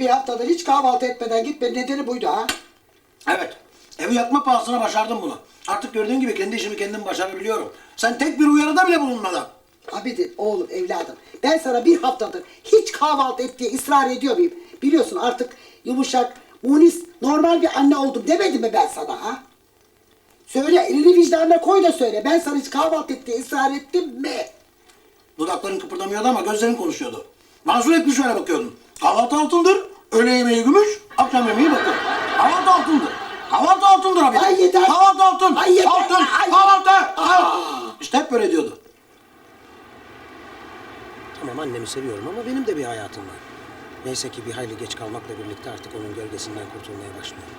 bir haftadır hiç kahvaltı etmeden gitme nedeni buydu ha. Evet, evi yakma pahasına başardım bunu. Artık gördüğün gibi kendi işimi kendim başarabiliyorum. Sen tek bir uyarıda bile bulunmadan. Abidin oğlum evladım ben sana bir haftadır hiç kahvaltı et diye ısrar ediyor muyum? Biliyorsun artık yumuşak, munis, normal bir anne oldum demedim mi ben sana ha? Söyle elini vicdanına koy da söyle ben sana hiç kahvaltı et diye ısrar ettim mi? Dudakların kıpırdamıyordu ama gözlerin konuşuyordu. Bana sürekli şöyle bakıyordun. Kahvaltı altındır, öğle yemeği gümüş, akşam yemeği bakır. Kahvaltı altındır. Kahvaltı altındır abi. Ay yeter. Kahvaltı altın. Ay yeter. Altın. Ay. Kahvaltı. Aa. İşte hep böyle diyordu. Tamam annemi seviyorum ama benim de bir hayatım var. Neyse ki bir hayli geç kalmakla birlikte artık onun gölgesinden kurtulmaya başlıyorum.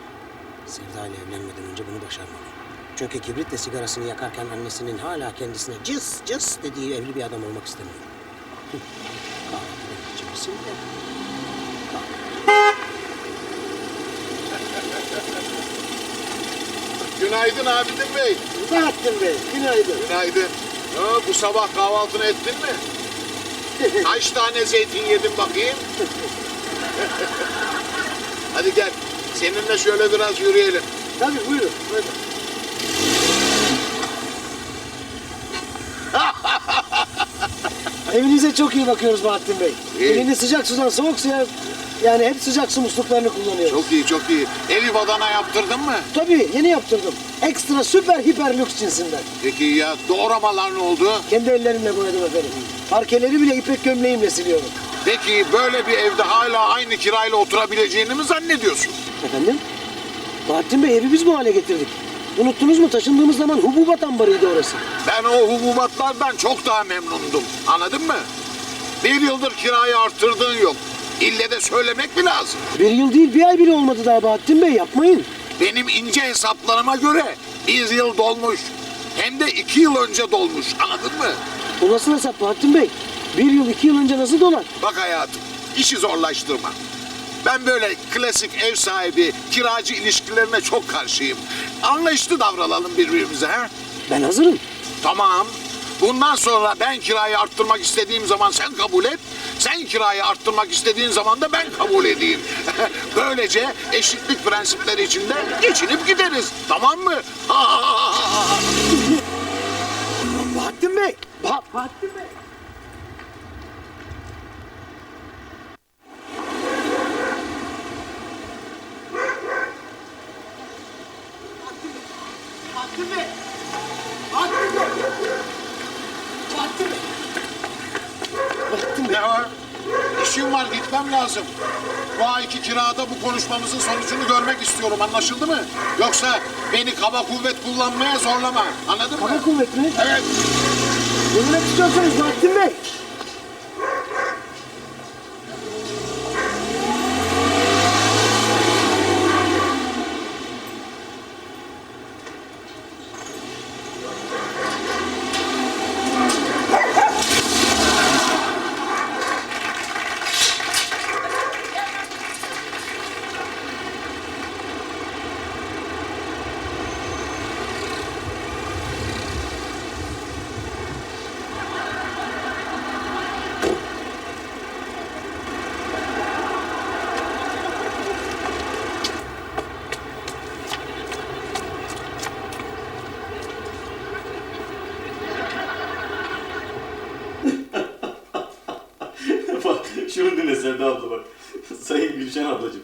Sevda ile evlenmeden önce bunu başarmalıyım. Çünkü kibritle sigarasını yakarken annesinin hala kendisine cıs cıs dediği evli bir adam olmak istemiyorum. Kahvaltıdan içmişsin de. Günaydın Abidin Bey. Bahattin Bey günaydın. Günaydın. Ya, bu sabah kahvaltını ettin mi? Kaç tane zeytin yedin bakayım? Hadi gel. Seninle şöyle biraz yürüyelim. Tabii buyurun. buyurun. Evinize çok iyi bakıyoruz Bahattin Bey. İyi. Elini sıcak sudan soğuk suya yani hep sıcak su musluklarını kullanıyoruz. Çok iyi çok iyi. Evi badana yaptırdın mı? Tabii yeni yaptırdım. Ekstra süper hiper lüks cinsinden. Peki ya doğramalar ne oldu? Kendi ellerimle boyadım efendim. Parkeleri bile ipek gömleğimle siliyorum. Peki böyle bir evde hala aynı kirayla oturabileceğini mi zannediyorsun? Efendim? Bahattin Bey evi biz bu hale getirdik. Unuttunuz mu taşındığımız zaman hububat ambarıydı orası. Ben o hububatlardan çok daha memnundum. Anladın mı? Bir yıldır kirayı arttırdığın yok. İlle de söylemek mi lazım? Bir yıl değil bir ay bile olmadı daha Bahattin Bey yapmayın. Benim ince hesaplarıma göre bir yıl dolmuş. Hem de iki yıl önce dolmuş. Anladın mı? O nasıl hesap Bahattin Bey? Bir yıl iki yıl önce nasıl dolar? Bak hayatım, işi zorlaştırma. Ben böyle klasik ev sahibi, kiracı ilişkilerine çok karşıyım. Anlayışlı davranalım birbirimize. He? Ben hazırım. Tamam. Bundan sonra ben kirayı arttırmak istediğim zaman sen kabul et. Sen kirayı arttırmak istediğin zaman da ben kabul edeyim. Böylece eşitlik prensipleri içinde geçinip gideriz. Tamam mı? Bahattin Bey. Ba Bahattin Bey. Bahattin Bey. Bahattin Bey. Bahattin Bey. Bahattin Bey. ne var? İşim var gitmem lazım. Bu ayki kirada bu konuşmamızın sonucunu görmek istiyorum anlaşıldı mı? Yoksa beni kaba kuvvet kullanmaya zorlama. Anladın mı? Kaba kuvvet mi? Evet. Ne demek istiyorsanız Bahattin Bey? bak şunu dinle Sevda abla bak. Sayın Gülşen ablacığım.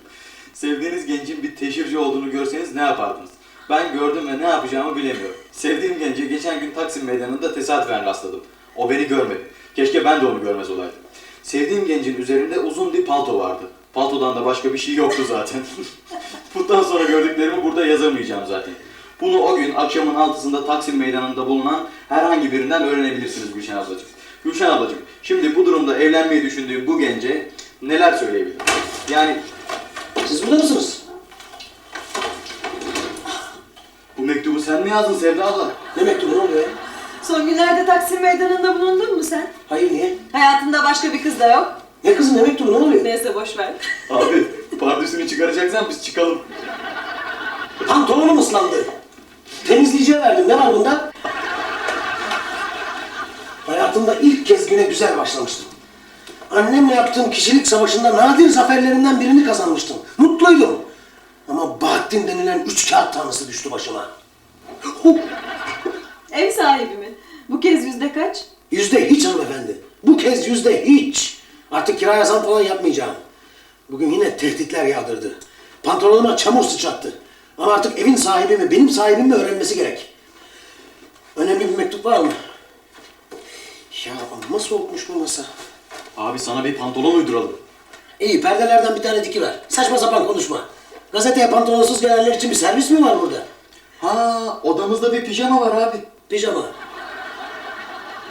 Gencin bir teşhirci olduğunu görseniz ne yapardınız? Ben gördüm ve ne yapacağımı bilemiyorum. Sevdiğim gence geçen gün Taksim Meydanı'nda tesadüfen rastladım. O beni görmedi. Keşke ben de onu görmez olaydım. Sevdiğim gencin üzerinde uzun bir palto vardı. Paltodan da başka bir şey yoktu zaten. Bundan sonra gördüklerimi burada yazamayacağım zaten. Bunu o gün akşamın altısında Taksim Meydanı'nda bulunan herhangi birinden öğrenebilirsiniz Gülşen ablacığım. Gülşen ablacığım, şimdi bu durumda evlenmeyi düşündüğüm bu gence neler söyleyebilirim? Yani Siz burada mısınız? bu mektubu sen mi yazdın Sevda abla? Ne mektubu ne oluyor? Son günlerde Taksim Meydanı'nda bulundun mu sen? Hayır niye? Hayatında başka bir kız da yok. Ne kızım ne mektubu ne oluyor? Neyse boş ver. Abi, pardüsünü çıkaracaksan biz çıkalım. Pantolonum ıslandı. Temizleyiciye verdim. Ne var bunda? Hayatımda ilk kez güne güzel başlamıştım. Annemle yaptığım kişilik savaşında nadir zaferlerinden birini kazanmıştım. Mutluydum. Ama Bahattin denilen üç kağıt tanrısı düştü başıma. Ev sahibi mi? Bu kez yüzde kaç? Yüzde hiç hanımefendi. Bu kez yüzde hiç. Artık kiraya zam falan yapmayacağım. Bugün yine tehditler yağdırdı. Pantolonuma çamur sıçrattı. Ama artık evin sahibi mi, benim sahibim mi öğrenmesi gerek. Önemli bir mektup var mı? Ya amma soğukmuş bu masa. Abi sana bir pantolon uyduralım. İyi, perdelerden bir tane dikiver. Saçma sapan konuşma. Gazeteye pantolonsuz gelenler için bir servis mi var burada? Ha, odamızda bir pijama var abi. Pijama.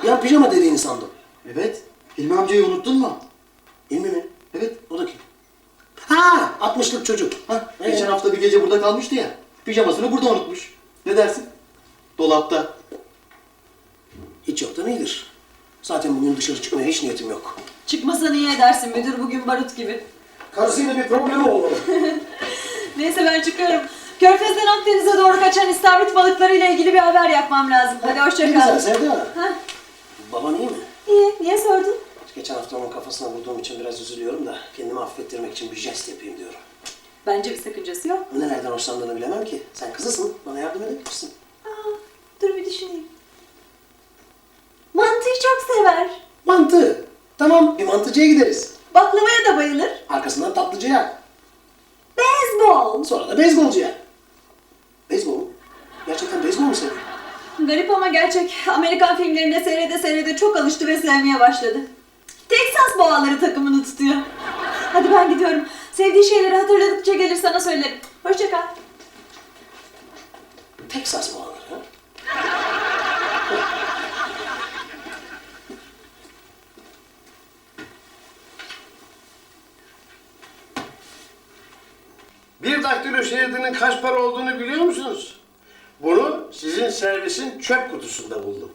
Ya pijama dediğini sandım. Evet. Hilmi amcayı unuttun mu? İlmi mi? Evet. O da kim? Ha, 60'lık çocuk. Ha, Ee? geçen hafta bir gece burada kalmıştı ya. Pijamasını burada unutmuş. Ne dersin? Dolapta. Hiç yoktan iyidir. Zaten bugün dışarı çıkmaya hiç niyetim yok. Çıkmasa niye edersin müdür bugün barut gibi. Karısıyla bir problemi olmalı. Neyse ben çıkıyorum. Körfez'den Akdeniz'e doğru kaçan istavrit balıklarıyla ilgili bir haber yapmam lazım. Hadi hoşça Ne güzel kal. Sevda. Hah. Baban iyi mi? Niye? Niye sordun? Geçen hafta onun kafasına vurduğum için biraz üzülüyorum da kendimi affettirmek için bir jest yapayım diyorum. Bence bir sakıncası yok. Nelerden hoşlandığını bilemem ki. Sen kızısın, bana yardım edebilirsin. Aa, dur bir düşüneyim. Mantıyı çok sever. Mantı. Tamam, bir mantıcıya gideriz. Baklavaya da bayılır. Arkasından tatlıcıya. Beyzbol. Sonra da beyzbolcuya. Beyzbol mu? Gerçekten beyzbol mu seviyor? Garip ama gerçek. Amerikan filmlerinde seyrede seyrede çok alıştı ve sevmeye başladı. Texas boğaları takımını tutuyor. Hadi ben gidiyorum. Sevdiği şeyleri hatırladıkça gelir sana söylerim. Hoşça kal. Texas boğaları ha? Bir daktilo şeridinin kaç para olduğunu biliyor musunuz? Bunu sizin servisin çöp kutusunda buldum.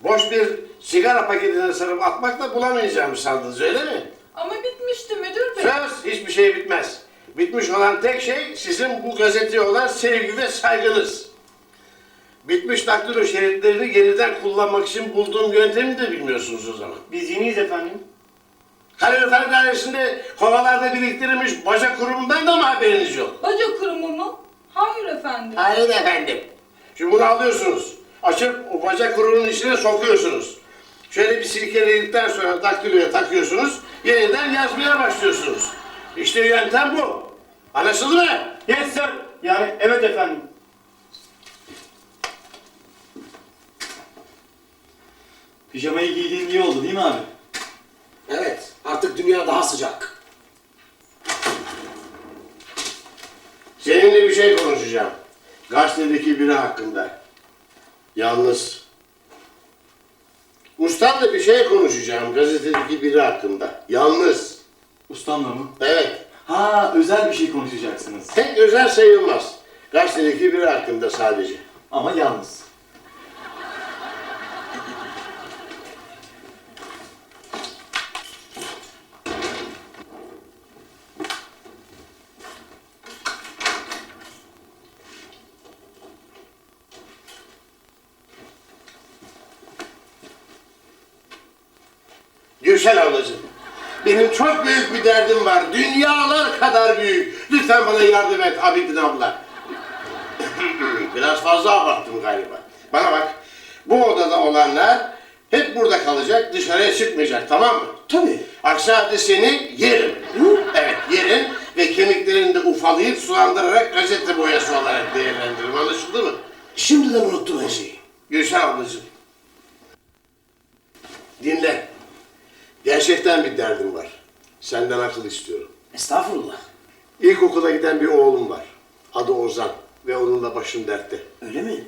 Boş bir sigara paketine sarıp atmakla bulamayacağımı sandınız öyle mi? Ama bitmişti müdür bey. Söz hiçbir şey bitmez. Bitmiş olan tek şey sizin bu gazeteye olan sevgi ve saygınız. Bitmiş daktilo şeritlerini yeniden kullanmak için bulduğum yöntemi de bilmiyorsunuz o zaman. Biz yeniyiz efendim. Kalorifer dairesinde kovalarda biriktirilmiş baca kurumundan da mı haberiniz yok? Baca kurumu mu? Hayır efendim. Hayır efendim. Şimdi bunu alıyorsunuz. Açıp o bacak kurunun içine sokuyorsunuz. Şöyle bir silkeledikten sonra daktiloya takıyorsunuz. Yeniden yazmaya başlıyorsunuz. İşte yöntem bu. Anlaşıldı mı? Yes sir. Yani evet efendim. Pijamayı giydiğin iyi oldu değil mi abi? Evet, artık dünya daha sıcak. Seninle bir şey konuşacağım. Gazetedeki biri hakkında. Yalnız. Ustamla bir şey konuşacağım gazetedeki biri hakkında. Yalnız. Ustamla mı? Evet. Ha özel bir şey konuşacaksınız. Tek özel sayılmaz. Gazetedeki biri hakkında sadece. Ama yalnız. Gülşen ablacığım. Benim çok büyük bir derdim var. Dünyalar kadar büyük. Lütfen bana yardım et Abidin abla. Biraz fazla abarttım galiba. Bana bak. Bu odada olanlar hep burada kalacak, dışarıya çıkmayacak tamam mı? Tabii. Aksi halde seni yerim. Evet yerim ve kemiklerini de ufalayıp sulandırarak gazete boyası olarak değerlendiririm. Anlaşıldı mı? Şimdiden unuttum her şeyi. Gülşen ablacığım. Dinle. Gerçekten bir derdim var. Senden akıl istiyorum. Estağfurullah. İlkokula giden bir oğlum var. Adı Ozan ve onunla başım dertte. Öyle mi?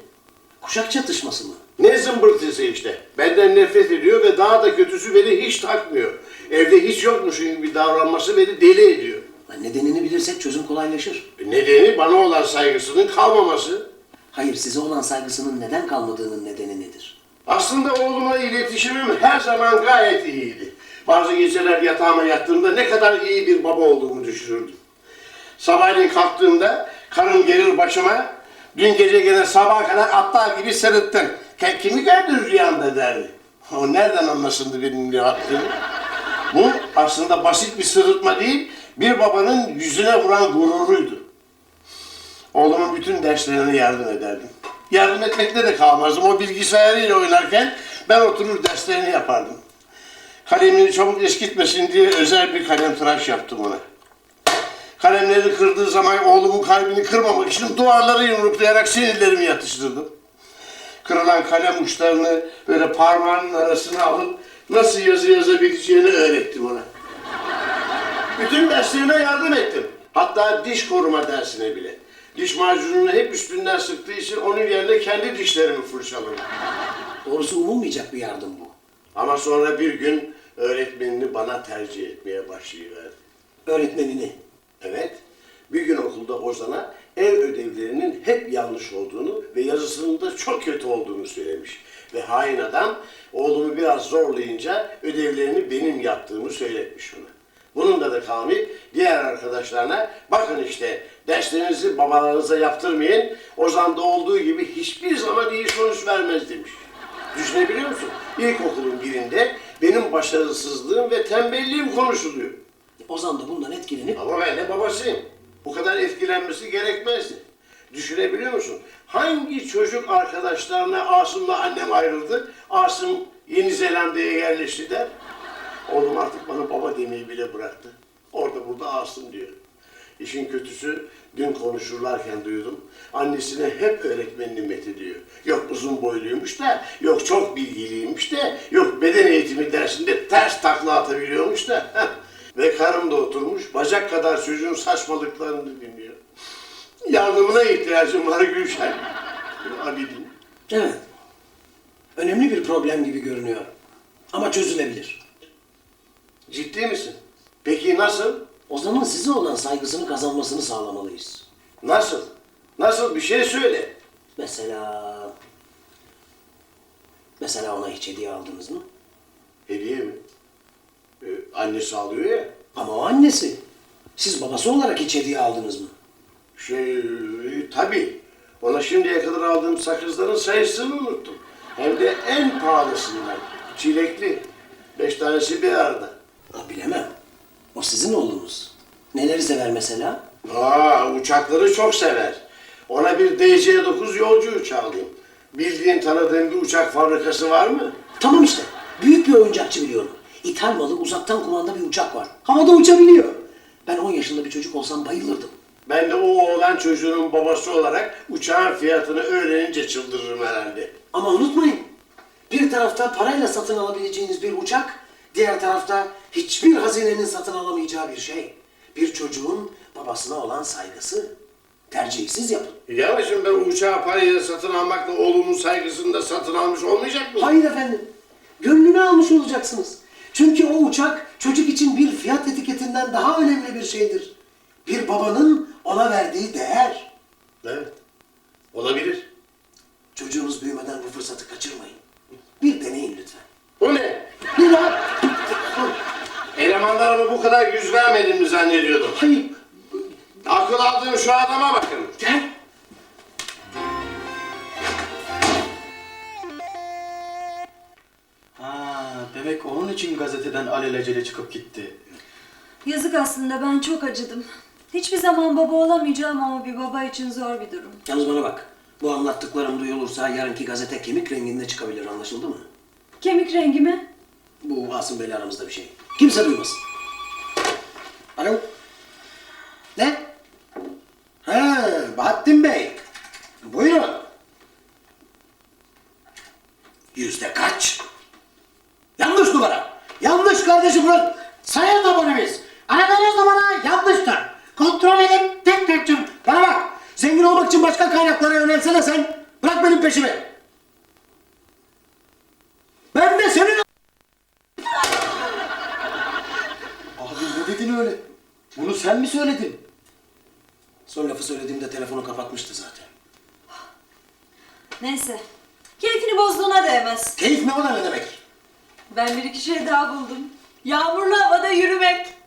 Kuşak çatışması mı? Ne zımbırtısı işte. Benden nefret ediyor ve daha da kötüsü beni hiç takmıyor. Evde hiç yokmuşum gibi davranması beni deli ediyor. Nedenini bilirsek çözüm kolaylaşır. Nedeni bana olan saygısının kalmaması. Hayır, size olan saygısının neden kalmadığının nedeni nedir? Aslında oğlumla iletişimim her zaman gayet iyiydi. Bazı geceler yatağıma yattığımda ne kadar iyi bir baba olduğumu düşünürdüm. Sabahleyin kalktığımda karım gelir başıma, dün gece gene sabaha kadar aptal gibi sırıttın. Kimi gördün rüyanda derdi. O nereden anlasındı benim ne yaptığımı? Bu aslında basit bir sırıtma değil, bir babanın yüzüne vuran gururuydu. Oğlumun bütün derslerine yardım ederdim. Yardım etmekle de kalmazdım. O bilgisayarıyla oynarken ben oturur derslerini yapardım. Kalemini çabuk eskitmesin diye özel bir kalem tıraş yaptım ona. Kalemleri kırdığı zaman oğlumun kalbini kırmamak için duvarları yumruklayarak sinirlerimi yatıştırdım. Kırılan kalem uçlarını böyle parmağının arasına alıp nasıl yazı yazabileceğini öğrettim ona. Bütün derslerine yardım ettim. Hatta diş koruma dersine bile. Diş macununu hep üstünden sıktığı için onun yerine kendi dişlerimi fırçaladım. Doğrusu umulmayacak bir yardım bu. Ama sonra bir gün öğretmenini bana tercih etmeye başlayıverdi. Öğretmenini. Okulda Ozan'a ev ödevlerinin hep yanlış olduğunu ve yazısının da çok kötü olduğunu söylemiş. Ve hain adam oğlumu biraz zorlayınca ödevlerini benim yaptığımı söyletmiş ona. Bununla da kalmayıp diğer arkadaşlarına bakın işte derslerinizi babalarınıza yaptırmayın. Ozan'da olduğu gibi hiçbir zaman iyi sonuç vermez demiş. Düşünebiliyor musun? İlkokulun birinde benim başarısızlığım ve tembelliğim konuşuluyor. Ozan da bundan etkilenip Ama ben de babasıyım. Bu kadar etkilenmesi gerekmezdi. Düşünebiliyor musun? Hangi çocuk arkadaşlarına Asım'la annem ayrıldı, Asım Yeni Zelanda'ya yerleşti der. Oğlum artık bana baba demeyi bile bıraktı. Orada burada Asım diyor. İşin kötüsü dün konuşurlarken duydum. Annesine hep öğretmenini methediyor. Yok uzun boyluymuş da, yok çok bilgiliymiş de, yok beden eğitimi dersinde ters takla atabiliyormuş da. Ve karım da oturmuş bacak kadar çocuğun saçmalıklarını dinliyor. Yardımına ihtiyacım var Gülşen. Abidin. Evet. Önemli bir problem gibi görünüyor. Ama çözülebilir. Ciddi misin? Peki nasıl? O zaman size olan saygısını kazanmasını sağlamalıyız. Nasıl? Nasıl bir şey söyle. Mesela... Mesela ona hiç hediye aldınız mı? Hediye mi? Ee, annesi alıyor ya. Ama o annesi. Siz babası olarak hiç hediye aldınız mı? Şey, tabii. Ona şimdiye kadar aldığım sakızların sayısını unuttum. Hem de en pahalısından. Çilekli. Beş tanesi bir arada. Ha, bilemem. O sizin oğlunuz. Neleri sever mesela? Aa, uçakları çok sever. Ona bir DC-9 yolcu uçağı alayım. Bildiğin tanıdığın bir uçak fabrikası var mı? Tamam işte. Büyük bir oyuncakçı biliyorum. İthal malı uzaktan kumanda bir uçak var. Havada uçabiliyor. Ben 10 yaşında bir çocuk olsam bayılırdım. Ben de o oğlan çocuğunun babası olarak uçağın fiyatını öğrenince çıldırırım herhalde. Ama unutmayın. Bir tarafta parayla satın alabileceğiniz bir uçak, diğer tarafta hiçbir hazinenin satın alamayacağı bir şey. Bir çocuğun babasına olan saygısı. Tercihi siz yapın. Ya şimdi ben uçağı parayla satın almakla oğlumun saygısını da satın almış olmayacak mı? Hayır efendim. Gönlünü almış olacaksınız. Çünkü o uçak çocuk için bir fiyat etiketinden daha önemli bir şeydir. Bir babanın ona verdiği değer. Evet. Olabilir. Çocuğunuz büyümeden bu fırsatı kaçırmayın. Bir deneyin lütfen. Bu ne? Bir daha. Elemanlarıma bu kadar yüz vermediğimi zannediyordum. Hayır. Akıl aldığım şu adama bakın. Gel. Demek onun için gazeteden alelacele çıkıp gitti. Yazık aslında ben çok acıdım. Hiçbir zaman baba olamayacağım ama bir baba için zor bir durum. Yalnız bana bak. Bu anlattıklarım duyulursa yarınki gazete kemik renginde çıkabilir anlaşıldı mı? Kemik rengi mi? Bu Asım Bey'le aramızda bir şey. Kimse duymasın. Alo. Ne? Ha, Bahattin Bey. Buyurun. Yüzde kaç? Yanlış numara. Yanlış kardeşim lan. Sayın abonemiz. Aradığınız numara yanlıştır. Kontrol edin tek tek çık. Bana bak. Zengin olmak için başka kaynaklara yönelsene sen. Bırak benim peşimi. Ben de senin Abi ne dedin öyle? Bunu sen mi söyledin? Son lafı söylediğimde telefonu kapatmıştı zaten. Neyse. Keyfini bozduğuna değmez. Keyif mi o da ne demek? Ben bir iki şey daha buldum. Yağmurlu havada yürümek.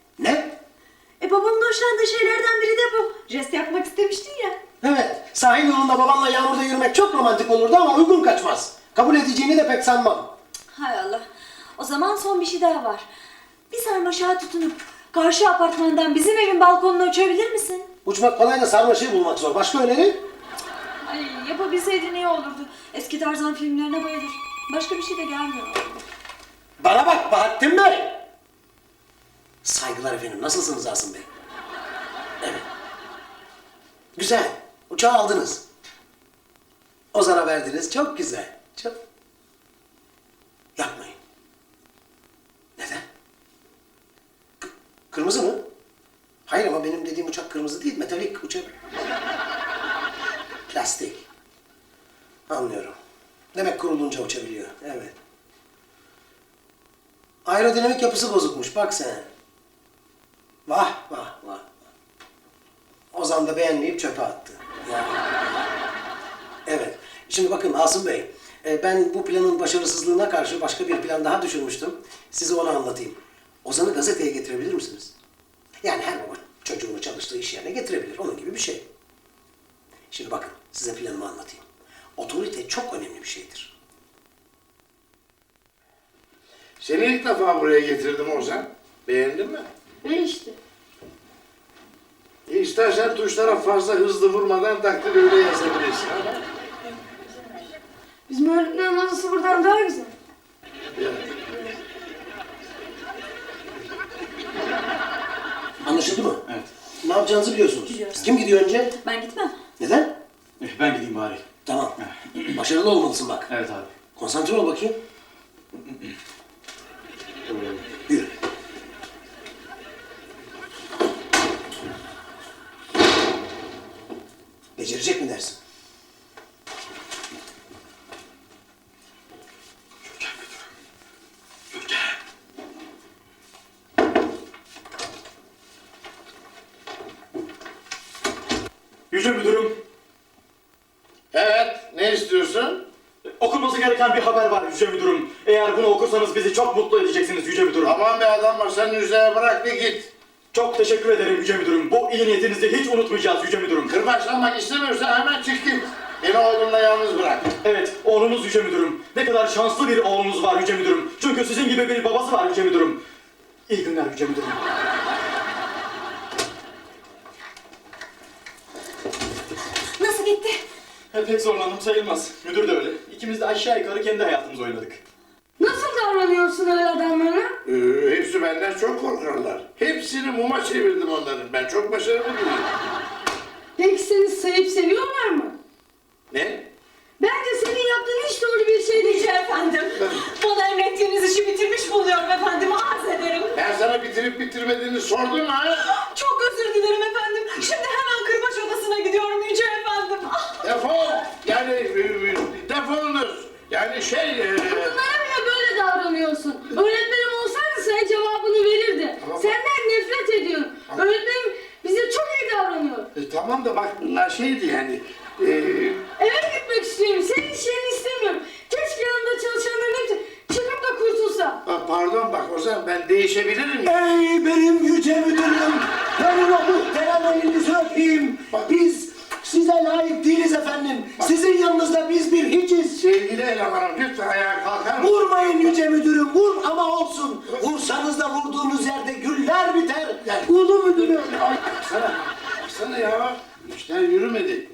Babamın hoşlandığı şeylerden biri de bu. Jest yapmak istemiştin ya. Evet, sahil yolunda babanla yağmurda yürümek çok romantik olurdu ama uygun kaçmaz. Kabul edeceğini de pek sanmam. Hay Allah. O zaman son bir şey daha var. Bir sarmaşağa tutunup karşı apartmandan bizim evin balkonuna uçabilir misin? Uçmak kolay da sarmaşığı bulmak zor. Başka öneri? Ay yapabilseydin iyi olurdu. Eski Tarzan filmlerine bayılır. Başka bir şey de gelmiyor. Bana bak Bahattin Bey. Nasılsınız Asım Bey? Evet. Güzel. Uçağı aldınız. Ozan'a verdiniz. Çok güzel. Çok. Yapmayın. Neden? K- kırmızı mı? Hayır ama benim dediğim uçak kırmızı değil. Metalik uçak. Plastik. Anlıyorum. Demek kurulunca uçabiliyor. Evet. Aerodinamik yapısı bozukmuş bak sen. Vah vah vah. Ozan da beğenmeyip çöpe attı. Ya. Evet. Şimdi bakın Asım Bey. e, Ben bu planın başarısızlığına karşı başka bir plan daha düşünmüştüm. Size onu anlatayım. Ozan'ı gazeteye getirebilir misiniz? Yani her baba çocuğunu çalıştığı iş yerine getirebilir. Onun gibi bir şey. Şimdi bakın size planımı anlatayım. Otorite çok önemli bir şeydir. Seni ilk defa buraya getirdim Ozan. Beğendin mi? Ne işte? E istersen tuşlara fazla hızlı vurmadan takdir öyle yazabilirsin. Bizim öğretmenin odası buradan daha güzel. Anlaşıldı mı? Evet. Ne yapacağınızı biliyorsunuz. Biliyoruz. Kim gidiyor önce? Ben gitmem. Neden? Eh, Ben gideyim bari. Tamam. Başarılı olmalısın bak. Evet abi. Konsantre ol bakayım. Yürü. Becerecek mi dersin? Yüce müdürüm, Evet, ne istiyorsun? okunması gereken bir haber var Yüce müdürüm. Eğer bunu okursanız bizi çok mutlu edeceksiniz Yüce müdürüm. Aman be adam var, sen üzerine bırak bir git. Çok teşekkür ederim Yüce müdürüm. Bu iyi niyetinizi hiç unutmayacağız Yüce müdürüm. Kırbaçlanmak istemiyorsan hemen çık git. Beni oğlumla yalnız bırak. Evet, oğlunuz Yüce Müdürüm. Ne kadar şanslı bir oğlunuz var Yüce Müdürüm. Çünkü sizin gibi bir babası var Yüce Müdürüm. İyi günler Yüce Müdürüm. Nasıl gitti? E, pek zorlandım sayılmaz. Müdür de öyle. İkimiz de aşağı yukarı kendi hayatımızı oynadık. Nasıl davranıyorsun öyle adamlara? Ee, hepsi benden çok korkarlar. Hepsini muma çevirdim onların. Ben çok başarılı biriyim. Peki seni sayıp seviyorlar mı? Ne? Bence senin yaptığın hiç doğru bir şey değil. Efendim. Bana emrettiğiniz işi bitirmiş buluyorum efendim. Arz ederim. Ben sana bitirip bitirmediğini sordum ha? Çok özür dilerim efendim. Şimdi hemen kırbaç odasına gidiyorum Yüce efendim. Ah, Defol! Yani e, e, defolunuz. Yani şey... e, Bunlara bile böyle davranıyorsun. Öğretmenim olsaydı sana cevabını verirdi. Senden nefret ediyorum. Öğretmenim bize çok iyi davranıyor. e, tamam da bak bunlar şeydi yani... e, Eve gitmek istiyorum. Senin işlerini istemiyorum. Keşke yanında çalışanların hepsi çıkıp da kurtulsa. ha, pardon bak o zaman ben değişebilirim. Ey benim yüce müdürüm! Verin o muhterem elinizi öpeyim. Biz size layık değiliz efendim. Sizin yanınızda biz bir hiçiz. Sevgili elemanım lütfen ayağa kalkar mısın? Vurmayın yüce müdürüm, vur ama olsun. Vursanız da vurduğunuz yerde güller biter. Ulu müdürüm. Ay sana, sana ya. İşler yürümedi.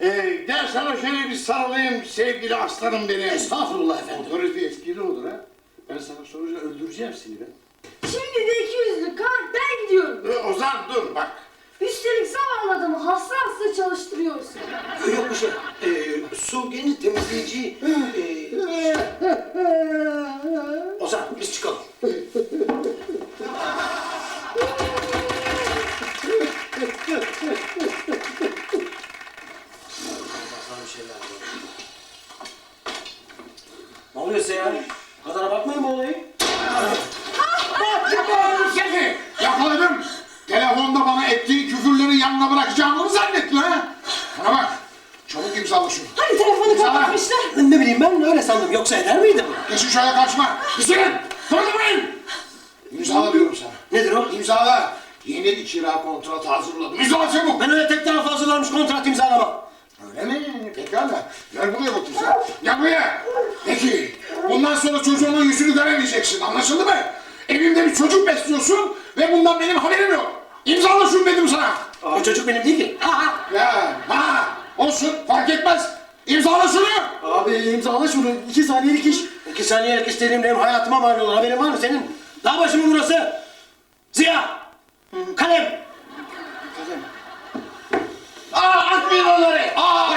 Ee, gel sana şöyle bir sarılayım sevgili aslanım benim. Estağfurullah efendim. Otorite etkili olur ha. Ben sana sorunca öldüreceğim seni ben. Şimdi de iki yüzlü kan ben gidiyorum. Ee, Ozan dur bak. Üstelik zavallı adamı hasta hasta çalıştırıyorsun. Yok bir şey. Ee, su geni temizleyici. Ee, Ozan biz çıkalım. Ne oluyor size ya? Bu kadar abartmayın bu olayı. Yakaladım seni! Yakaladım! Telefonda bana ettiği küfürleri yanına bırakacağımı mı zannettin ha? Bana bak! Çabuk imzala şunu. Hani telefonu kapatmışlar. Ne bileyim ben öyle sandım. Yoksa eder miydim? Geçin şöyle kaçma. Bitirin! Durdurmayın! İmzala diyorum sana. Nedir o? İmzala! Bir kira kontratı hazırladım. İmzala çabuk! Ben öyle tek taraflı hazırlanmış kontrat imzalamam. Öyle mi? Pekala. Gel buraya bakayım sen. Gel buraya. Peki. Bundan sonra çocuğumun yüzünü göremeyeceksin. Anlaşıldı mı? Evimde bir çocuk besliyorsun ve bundan benim haberim yok. İmzala şunu dedim sana. O çocuk benim değil ki. Ya ha olsun fark etmez. İmzala şunu. Abi imzala şunu. iki saniyelik iş. İki saniyelik istediğim benim hayatıma mal olur. Haberin var mı senin? Dağ başı mı burası? Ziya! Kalem! Aa atmayın onları. Aa.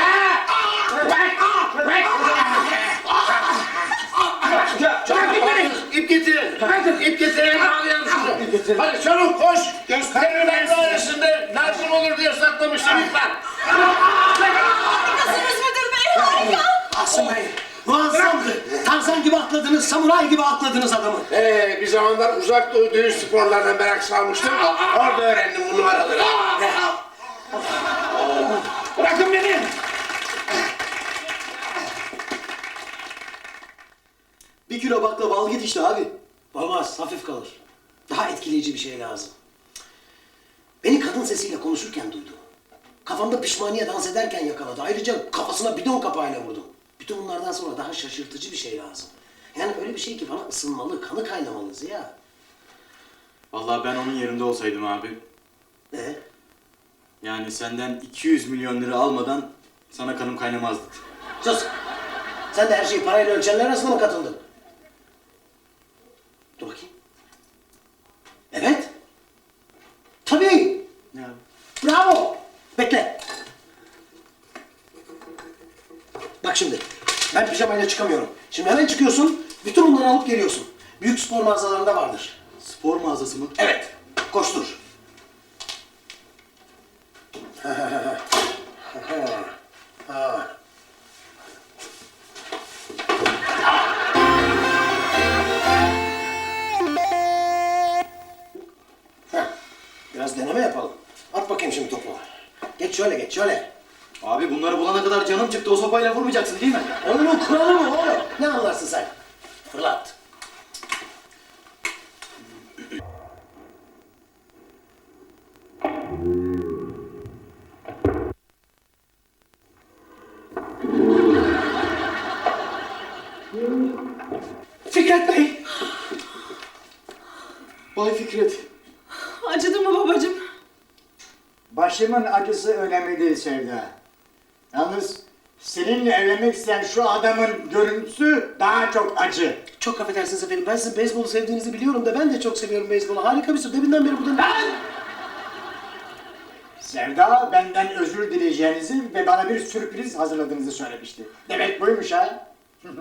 Çabuk getirin. İp getirin. İp getirin. Bağlayalım şunu. Hadi çabuk koş. Gösterilen dairesinde lazım olur diye saklamıştım ip var. Harikasınız müdür bey harika. Asım Bey, muazzamdı. Tarzan gibi atladınız, samuray gibi atladınız adamı. Ee, bir zamanlar uzak doğu dövüş sporlarına merak salmıştım. Orada öğrendim bu numaraları. Bırakın beni! Bir kilo baklava al git işte abi. Olmaz, hafif kalır. Daha etkileyici bir şey lazım. Beni kadın sesiyle konuşurken duydu. Kafamda pişmaniye dans ederken yakaladı. Ayrıca kafasına bidon kapağıyla vurdum. Bütün bunlardan sonra daha şaşırtıcı bir şey lazım. Yani öyle bir şey ki bana ısınmalı, kanı kaynamalı Ziya. Vallahi ben onun yerinde olsaydım abi. Ne? Yani senden 200 milyon lira almadan sana kanım kaynamazdı. Sus! Sen de her şeyi parayla ölçenler arasında mı katıldın? Dur bakayım. Evet. Tabii. Ne abi? Bravo. Bekle. Bak şimdi. Ben pijamayla çıkamıyorum. Şimdi hemen çıkıyorsun. Bütün bunları alıp geliyorsun. Büyük spor mağazalarında vardır. Spor mağazası mı? Evet. Koştur. Fikret Bey! Bay Fikret. Acıdı mı babacığım? Başımın acısı önemli değil Sevda. Yalnız seninle evlenmek isteyen şu adamın görüntüsü daha çok acı. Çok affedersiniz efendim. Ben sizin beyzbolu sevdiğinizi biliyorum da ben de çok seviyorum beyzbolu. Harika bir sürü. Deminden beri burada... Sevda benden özür dileyeceğinizi ve bana bir sürpriz hazırladığınızı söylemişti. Demek buymuş ha?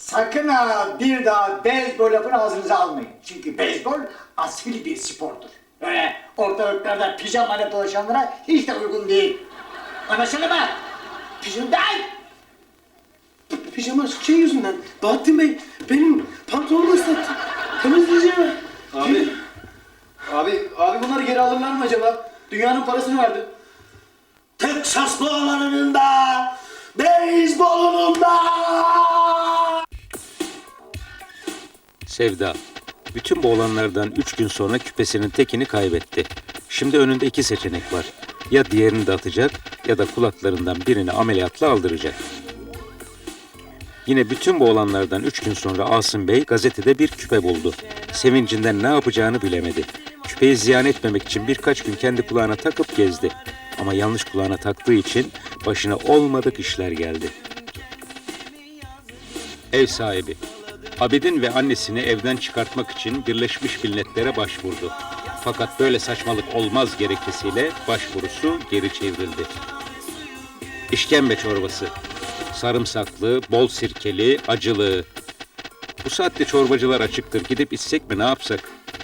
Sakın ha bir daha beyzbol lafını ağzınıza almayın. Çünkü beyzbol asil bir spordur. Öyle ortalıklarda pijamayla dolaşanlara hiç de uygun değil. Anlaşıldı mı? Pijama... Pijama şey yüzünden. Bahattin Bey benim pantolonumu ıslattı. Temizleyeceğim. Abi. Abi, abi bunları geri alırlar mı acaba? Dünyanın parasını verdi. Texas boğalarının da, beyzbolunun da. Sevda. Bütün bu olanlardan üç gün sonra küpesinin tekini kaybetti. Şimdi önünde iki seçenek var. Ya diğerini de atacak ya da kulaklarından birini ameliyatla aldıracak. Yine bütün bu olanlardan üç gün sonra Asım Bey gazetede bir küpe buldu. Sevincinden ne yapacağını bilemedi. Küpeyi ziyan etmemek için birkaç gün kendi kulağına takıp gezdi. Ama yanlış kulağına taktığı için başına olmadık işler geldi. Ev sahibi. Abidin ve annesini evden çıkartmak için Birleşmiş Milletler'e başvurdu. Fakat böyle saçmalık olmaz gerekçesiyle başvurusu geri çevrildi. İşkembe çorbası. Sarımsaklı, bol sirkeli, acılı. Bu saatte çorbacılar açıktır. Gidip içsek mi ne yapsak?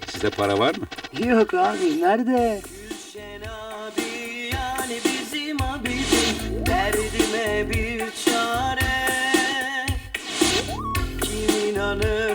Size para var mı? Yok abi nerede? Kim